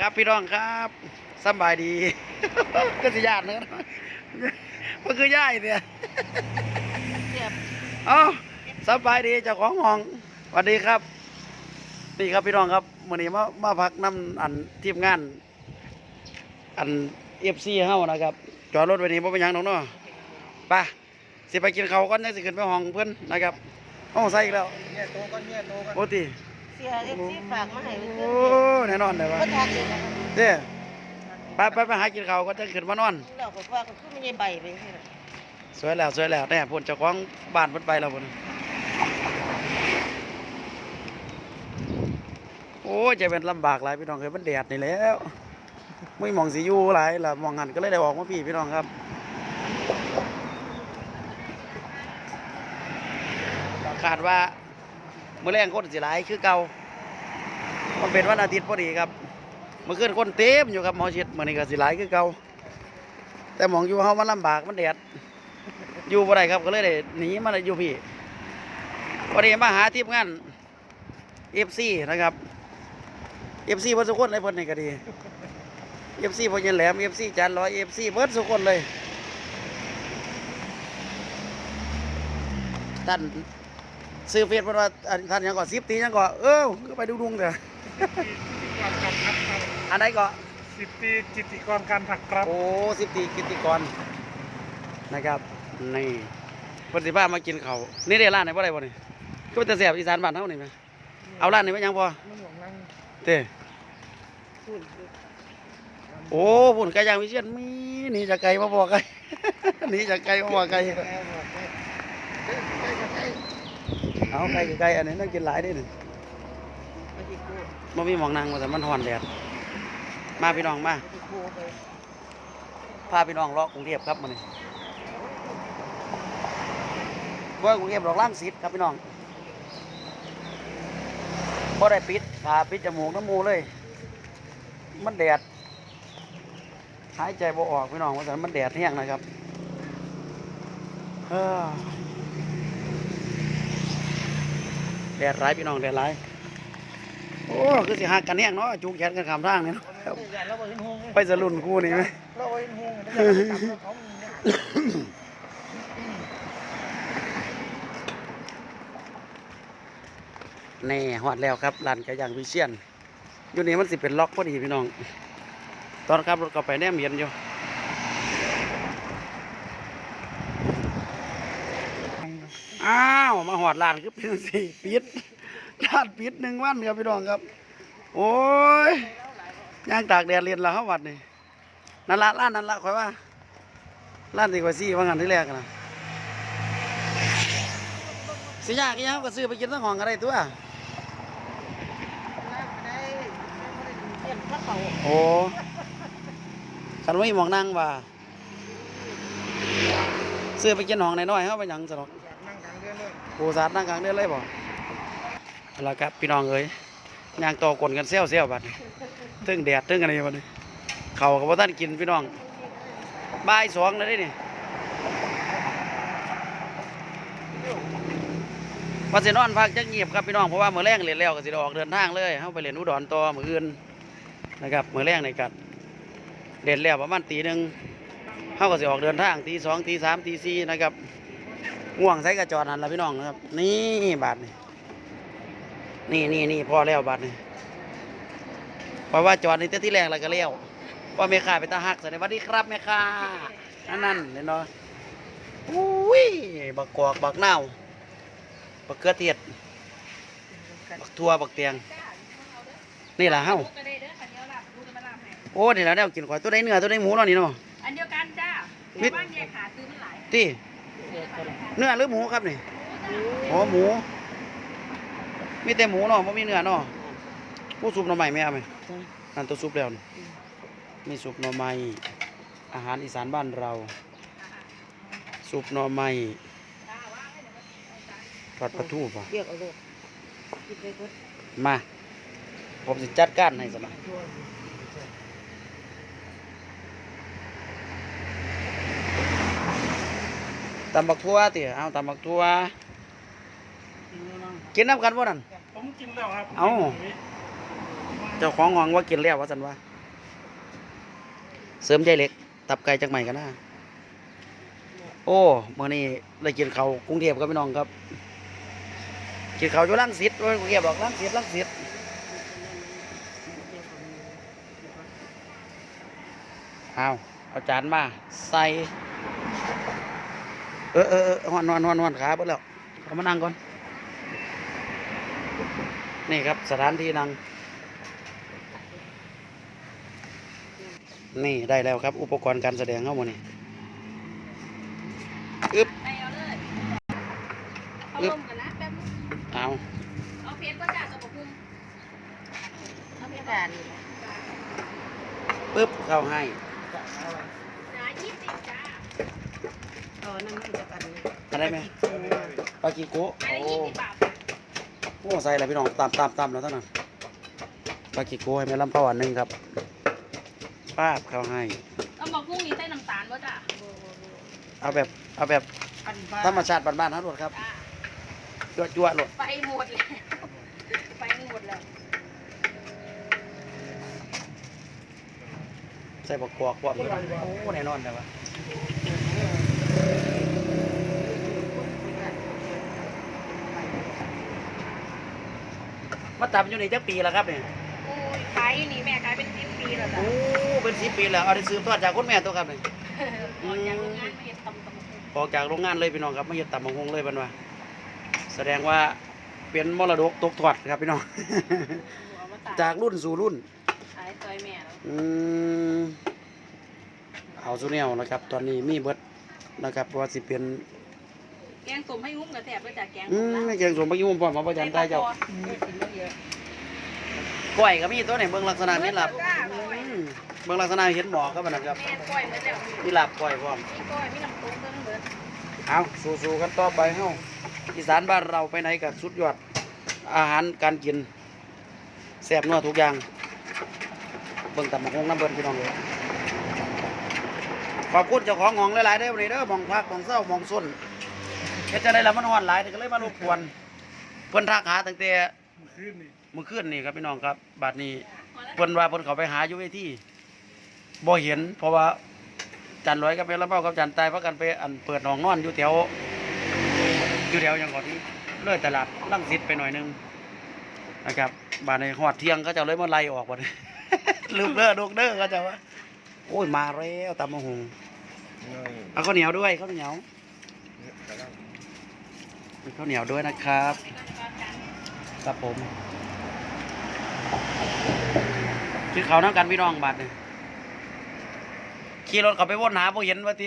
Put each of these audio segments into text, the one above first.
ครับพี่น้องครับสำบายดี ก็สิญาตินะครับมันคือย่ายเนี่ยเจ็บเอ้าสบายดีเจ้าของห้องสวัสดีครับนี่ครับพี่น้องครับมื่อนี้มามาพักน้ำอันทีมงาน อันเอฟซีเฮานะครับ จอดรถไว้นี่บ่เป็นหยังดอกเนาะไปสิไปกินข้าวก่อนจังสิขึ้นไปห้องเพิ่นนะครับเอ้าใส่อีกแล้วเนี่ยโตกันเนี่ยโตกันโอ้ติเสียเอฟซีฝากมาให้เพื่โอ้อนแน่นอนเลยเพื่ว่าอนทักเลยนะเด้ไปไปไปหากินข้าวก็จะขึ้นมานอน เราก็ว่าก็คือไม่ใช่ใบไปใช่ไหมสวยแล้วสวยแล้วแน่พุ่นเจ้าของบ้านเพิ่นไปแล้วพุ่นโอ้ยจะเป็นลำบากหลายพี่น้องเอ้ยมันแดดนี่แหล้วไม่มองสิอยู่หลายล่ะมองหันก็เลยได้ออกมาพี่พี่น้องครับคาดว่า มื้อแรงคนสิหลายคือเก่ามันเป็นวันอาทิตย์พอดีครับเมื่อคืนคนเต็มอยู่ครับหมอชิดมื้อนี้ก็สิหลายคือเก่าแต่หมองอยู่เฮามันลำบากมันแดดอยู่บ่ได้ครับก็เลยได้หนีมาอยู่พี่วันนี้มาหาทีมงาน FC นะครับ FC เพิ่นสุกคนเลยเพิ่นนี่ก็ดี FC พ่อยันแหลม FC จานร้อย FC เพิ่นสุกคนเลยท่าน ซื้อเฟซเพิ่นว่าอันท่านหยังก่อ10ตีหยังก่อเอ้าก็ไปดุงๆเด้อการผักครับอันไหนก่อสิบปีจิตติกรการผักครับ โอ้10ตีกิตติกรนะครับนี่เพิ่นสิพามากินข้าวนี่ได้ร้านไหนบ่ได้บ่นี่ก็เป็นแต่แซ่บอีสานบ้านเฮานี่แหมเอาร้านนี้ไว้ยังพอไม่หลวงนั่งเต้โอ้พุ่นไก่ย่างวิเชียนมีหนี่จากไก่มาบอกไก่หนี่จากไก่มาบอกไก่แกบอกแกใกล้ใกล้ เอาไก่กับไก่อันนี้น่ากินหลายเด้นี่มาที่กูมันมีหมองนางมาแต่มันฮ้อนแดดมาพี่น้องมาที่กูไปพาพี่น้องเลาะกรุงเทพครับมื้อนี้บ่กรุงเทพดอกล่างสิทธิ์ครับพี่น้องบ่ได้ปิดตาปิดจมูกน้ำมูเลย มันแดดหายใจบ่ออกพี่น้องว่าแต่มันแดดแห้งนะครับเออ แดดร้ายพี่น้องแดดร้ายโอ้คือสิหักกันแห้งเนาะจูงแขนกันขามทางนี่เนาะอย่าเราไปเห็นหงไปสรุ่นคู่นี่ไหมเราไปเห็นหงแล้วอย่าไปจับเขาแน่หอดแล้วครับร้านไก่ย่างวิเชียนอยู่นี่มันสิเป็นล็อกพอดีพี่น้อง ตอนขับรถก็ไปแนมเห็นอยู่ อ้าวมาหอดร้านคือเป็นสี่ปิดร้านปิดหนึ่งวันครับพี่น้องครับ โอ้ยย่างตากแดดเรียนแล้วเขาวัดนี่นั่นละร้านนั่นละคอยว่าร้านที่คอยซี่ว่างันที่แรกนะสิยากอีหยังก็ซื้อไปกินทั้งห้องก็ได้ตัวโอ้คันว่ามีหมองนั่งว่าซื้อไปกินห้องน้อยเฮาไปยังซะดอก ปูสาดนั่งกลางเดือนเลยบ่เอาล่ะครับพี่น้องเอ้ยยางต่อกลกันเซี่ยวๆบัดนี้ตึงแดดตึ้งอะไรบัดนี้เขาก็บ่ทันกินพี่น้องบ่ายสองแล้วเด้นี่ว่าสินอนพักจักเงียบครับพี่น้องเพราะว่ามือแรงเล่นแล้วก็สิออกเดินทางเลยเฮาไปเล่นอุดรต่อมืออื่นนะครับมือแรงในี่ก็เล่นแล้วประมาณตีหนึ่งเฮาก็สิออกเดินทางตีสองตีสามตีสี่นะครับ ง่วงใส่กระจอดหันละพี่น้องนะครับ นี่บาทนี่นี่นี่นี่พอแล้วบาทนี่เพราะว่าจอดนี่แต่ที่แรกแล้วก็เลี้ยวว่าแม่ค้าไปตาหักสวัสดีครับแม่ค้านั่นนั่นเห็นเนาะอุ้ยบักกอกบักนาวบักเกลือเทียดบักทั่วบักเตียง นี่แหละเฮ้าโอ้นี่แหละแนวกินข่อยตัวใดเนื้อตัวใดหมูเนาะนี่เนาะอันเดียวกันจ้ามิดบ้านแยกขาซื้อมันหลายที่ เนื้อหรือหมูครับนี่โอ้หมู มีแต่หมูเนาะไม่มีเนื้อเนาะผู้ซุปหน่อไม้ไหมเอาไหมนั่นตัวซุปแล้วนี่มีซุปหน่อไม้อาหารอีสานบ้านเราซุปหน่อไม้ทอดปลาทูป่ะเรียกเอาลูกมา ผมสิจัดการให้สนะ ตำบักทั่วติเอาตำบักทั่วกินน้ำกันบ่นั่นผมกินแล้วครับเอ้าเจ้าของห้องว่ากินแล้วว่าสันว่าคเสริมใจเหล็ก ตับไก่จากใหม่กันนะโอ้มื่อนี้ได้กินเขาวกรุงเทพครับพี่น้องครับกินเขาวอยู่ลังสิตว่ากรุงเทพบอกลังสิตลังสิตเอาเอาจานมาใส่ เออเออเออหอนหอนหอนหอนขาเบิดแล้วเอามานั่งก่อน นี่ครับสถานที่นั่ง นี่ได้แล้วครับ อุปกรณ์การแสดงเข้ามานี่อึ๊บไปเอาเลยเอาอึ๊บลมกันนะแป๊บนึงเอาเอาเพชรก็จ่าสมภูมิเอาไม่ได้นี่นะปึ๊บเข้าให้จ่ายี่สิบจ้า เอาอันนั่นมันจะกันเลยอะไรไหมปากิโกะอันโอ้ละยี่สิบบาทโอ้ใส่อะไรพี่น้องตามตามตามแล้วเท่านั้นปากิโกะให้แม่ลำเผาอันหนึ่งครับป้าบเข้าให้เอาบอกพรุ่งนี้ใส่น้ำตาลบ่จ้าเอาแบบเอาแบบอันบ้าธรรมชาติบ้านๆทั้งหมดครับจ้าจั่วจั่วๆโหลดไปหมดแล้วไปหมดแล้วใส่บกกอกว่าโอ้แน่นอนแต่ว่า มาตับอยู่นี่จักปีแล้วครับเนี่ยโอ้ยขายอยู่นี่แม่ขายเป็นสิบปีแล้วจ้ะโอ้เป็นสิบปีแล้วเอาได้ซื้อทอดจากคุณแม่ตัวครับเนี่ยออกจากโรงงานมาเห็ดตำตำภูมิออกจากโรงงานเลยพี่น้องครับไม่เห็นตับมังคงเลยบันว่าแสดงว่าเป็นมรดกตกทอดครับพี่น้อง เอามาตากจากรุ่นสู่รุ่น ขายซอยแม่แล้ว อืมเอาสุเนวนะครับ ตอนนี้มีเบิด นะครับเพราะว่าสิเป็นแกงส้มให้งุ้มกระแทบด้วยจ้ะแกงอืส้มมลาวไม่เก่งสมพระยุมพร้อมมาประจันได้เจ้าเยอะกินเยอะก้อยก็มีตัวไหนเบิ่งลักษณะนี่หลับจ้าอืมเบิ่งลักษณะเห็นหมอก็มันนะครับแม่ก้อยมาแล้วนี่หลับก้อยพร้อมมีก้อยมีน้ำตุ้มเพิ่มเบิดเอาสู้ๆกันต่อไปเฮาอีสานบ้านเราไปไหนกับสุดยอดอาหารการกินแซ่บนัวทุกอย่างเบิ่งตำบักหงน้ำเบิ่นพี่น้องเลย ขอบคุณเจ้าของห้องหลายๆเด้วันนี้เด้อหมองพักหมองเศร้าหมองส้นเฮ็ดจะได้ละมันฮ้อนหลายก็เลยมารบกวนเพิ่นทักหาตั้งแต่ขึ้นนี่มื้อคืนนี่ครับพี่น้องครับบัดนี้เพิ่นว่าเพิ่นเขาไปหาอยู่เวทีบ่เห็น เพราะว่าจันร้อยกับแม่ละเมากับจันตายเพราะกันไปอันเปิดห้องนอนอยู่แถวอยู่แถวยังก่อนที่เลื่อยตลาดลังสิตไปหน่อยนึงนะครับบาดในฮอดเที่ยงเขาเจะเลยมาไล่ออกบ่ได้ลูกเด้อลูกเด้อเขาเจะว่า โอ้ยมาแล้วตำมะฮงเอาข้าวเหนียวด้วยข้าวเหนียวมีข้าวเหนียวด้วยนะครับครับผมกินข้าวน้ำกันพี่น้องบัดนี่ขี่รถเขาไปวนหาบ่เห็นว่าติ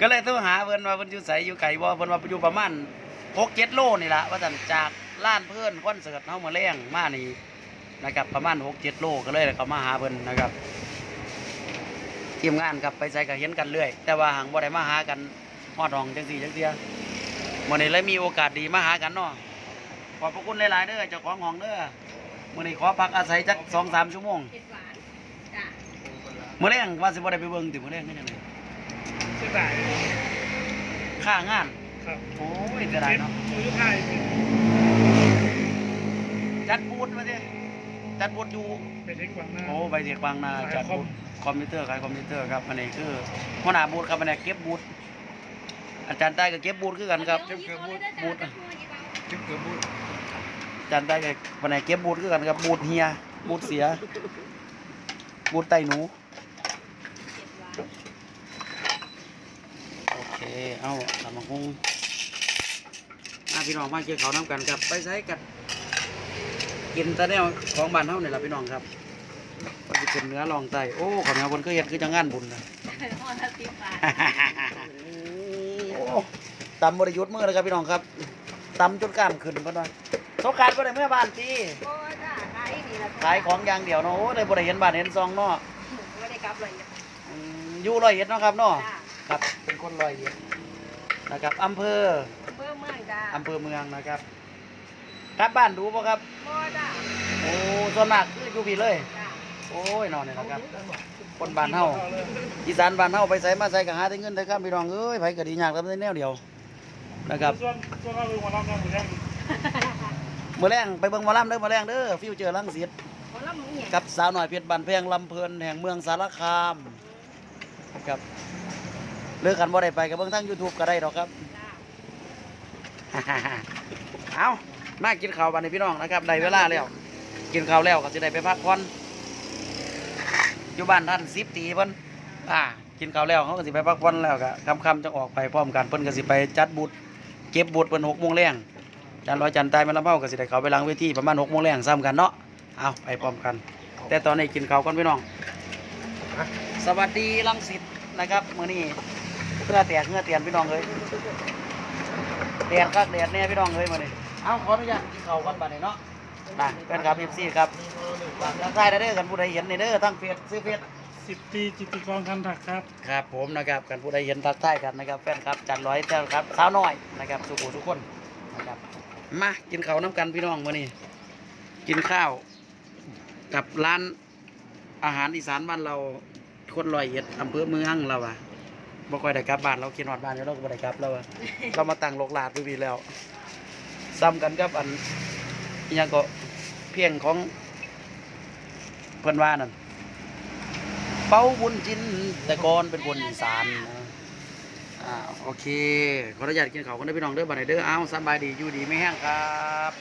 ก็เลยโทรหาเพิ่นว่าเพิ่นอยู่ไสอยู่ไกลบ่เพิ่นว่าอยู่ประมาณ6-7โลนี่ล่ะว่าซั่นจากล้านเพิ่นคอนเสิร์ตเฮามาแรงมานี่ นะครับประมาณ6-7โลก็เลยเขามาหาเพิ่นนะครับทีมงานครับไปใส่ก็เห็นกันเรื่อย แต่ว่าหังบ่ได้มาหากันฮอดห้องจังซี่จังเซี่ยมื้อนี้เลยมีโอกาสดีมาหากันเนาะขอบพระคุณหลายๆเด้อเจ้าของห้องเด้อมื้อนี้ขอพักอาศัยจัก2-3ชั่วโมงเผ็ดหวานจ้ะมื้อแรงว่าสิบ่ได้ไปเบิ่งติมื้อแรงคือจังได๋เสียดายค่างานครับโอ้ยเสียดายเนาะมือไทยจัดบูธมาดิ จัดบูธอยู่เป็นเด็กกว่าหน้า โอ้ใบเดียกบางนาขายจัดคอบูมธคอมพิวเตอร์ขายคอมพิวเตอร์ครับอันนี้คือหัวหน้าบูธครับอันนี้เก็บบูธอาจารย์ใต้ก็เก็บบูธคือกันครับเดี๋ยวหยิบเอาเลยเด้อบูจ้ะธเดี๋ยวหยิบเอาจึงเกิดบุญอาจารย์ใต้ก็อันนี้เก็บบูธคือกันครับบูธเฮียบูธเสียบูธไตหนูเผ็ดหวานโอเคเอาทำมาคงมาพี่น้องมาเกี่ยวเขาวน้ำกันครับไปใช้กัน กินแตะแนวของบ้านเฮานี่แหละพี่น้องครับก็จะเป็นเนื้อลองไตโอ้ข้าวเหนียวบนก็เฮ็ดคือจังงานบุญนะห่อละสิบบาทโอ้ตำบริยุทธ์มือเลยครับพี่น้องครับตำจนกล้ามขึ้นเพิ่นว่าสงกรารบ่ได้เมื่อบ้านตีโอ้ยจ้ะขายดีละขายของอย่างเดียวเนาะโอ้ได้บ่ได้เห็นบ้านเห็นซองเนาะไม่ได้กลับเลยอืมอยู่ร้อยเอ็ดเนาะครับเนาะจ้ะครับเป็นคนร้อยเอ็ดนะครับอำเภอเพิ่มเมืองจ้ะอำเภอเมืองนะครับ กลับบ้านดูบ่ครับโอ้จ้ะโอ้ส่วนมากคืออยู่พี่เลย จ้ะโอ้ยนอนนี่นะครับ คนบ้านเฮาอีสานบ้านเฮาไปใส่มาใส่ก็หาแต่เงินแต่ข้ามพี่น้องเอ้ยไผก็ดียากแต่แนวเดียวนะครับส่วนส่วนเราเป็นวันรับงานหมดแล้วมื้อแรงไปเบิ่งหมอลำเด้อมื้อแรงเด้อฟิวเจอร์ลังสิตหมอลล่ำเนี่ยกับสาวหน่อยเพชรบันเพงลำเพลินแห่งเมืองสารคามนะครับเลิกกันบ่ได้ไปกับเบิ่งทั้ง YouTube ก็ได้ดอกครับเอา มากินข้าวบันนี้พี่น้องนะครับได้เวลาแล้ว กินข้าวแล้วก็สิได้ไปพักผ่อนอยู่บ้านท่านสิบตีเพิ่นอ่า กินข้าวแล้วเขาก็สิไปพักผ่อนแล้วก็ค่ำๆจะออกไปพร้อมกันเพิ่นก็สิไปจัดบุตรเก็บบุตรเพิ่นหกโมงแรงจันร้อยจันตายแม่ลำเผาก็สิได้เขาไปหลังเวทีประมาณหกโมงแรงซ้ำกันเนาะเอาไปพร้อมกัน แต่ตอนนี้กินข้าวก่อนพี่น้อง สวัสดีลังสิตนะครับมื้อนี้เพื่อแตกเพื่อเตียนพี่น้องเอ้ยแดดคักแดดแน่พี่น้องเอ้ยมื้อนี้ เอาขออนุญาตกินข้าวก่อนบัดนี้เนาะนะแฟนคลับ FC ครับฝากทางใต้เด้อกันผู้ใดเห็นนี่เด้อทั้งเฟซซื้อเฟซสิบตีจิตติกรคันถักครับ ครับผมนะครับกันผู้ใดเห็นทักทายกันนะครับแฟนครับจันร้อยแท้ครับสาวน้อยนะครับสุขุทุกคนนะครับมากินข้าวน้ำกันพี่น้องมื้อนี้ กินข้าวกับร้านอาหารอีสานบ้านเราคนลอยเอ็ดอำเภอเมืองเราอะบ่ค่อยได้กลับบ้านเรากินฮอดบ้านอยู่เราก็บ่ได้กลับแล้วอะเรามาตั้งโลกลาดดูดีแล้ว ซ้ำกันกับอันยังก็เพียงของเพื่อนว่านั่นเป้าบุญจินแต่ก่อนเป็นคนอีสานนะอ่าโอเคขออนุญาตกินข้าวกันเด้อพี่น้องเด้อบันไดเด้ออ้าวสบายดีอยู่ดีไม่แห้งครับ